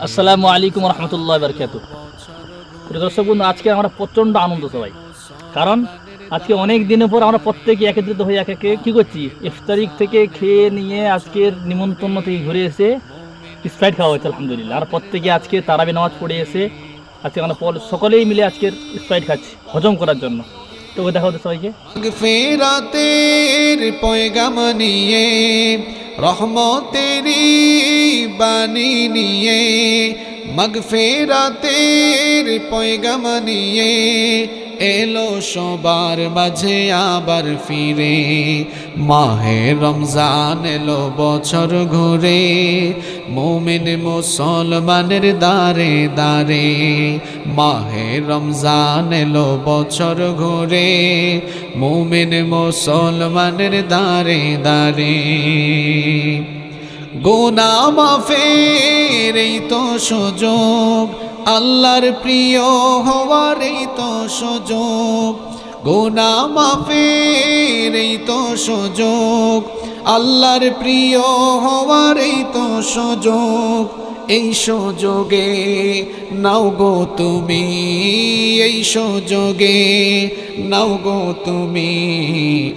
আসসালামু আলাইকুম রহমতুল্লাহ বারকাত। দর্শক বন্ধু আজকে আমরা প্রচণ্ড আনন্দ সবাই। কারণ আজকে অনেক দিনের পর আমরা প্রত্যেকে একত্রিত হয়ে একে একে কী করছি? ইফতারিক থেকে খেয়ে নিয়ে আজকের নিমন্ত্রণ থেকে ঘুরে এসে স্প্রাইট খাওয়া হয়েছে আলহামদুলিল্লাহ। আর প্রত্যেকে আজকে তারাবি নামাজ পড়ে এসে আজকে আমরা পল- সকলেই মিলে আজকের স্প্রাইট খাচ্ছি হজম করার জন্য। তো দেখা হতো সবাইকে। ফেরাতের পয়গাম নিয়ে রহমতেরি বাণী নিয়ে, মগ ফেরাতের পয়গাম নিয়ে, এলো সবার মাঝে আবার ফিরে। মাহে রমজান এলো বছর ঘুরে, মোমিন মুসলমানের দারে দারে মাহে রমজান এলো বছর ঘুরে, মোমিন মুসলমানের দারে দারে গোনা মাফের এই তো সুযোগ, আল্লাহর প্রিয় হওয়ার এই তো সুযোগ। গোনা মাফের এই তো সুযোগ, আল্লাহর প্রিয় হওয়ার এই তো সুযোগ। এই সুযোগে নাও গো তুমি, এই সুযোগে নাও গো তুমি।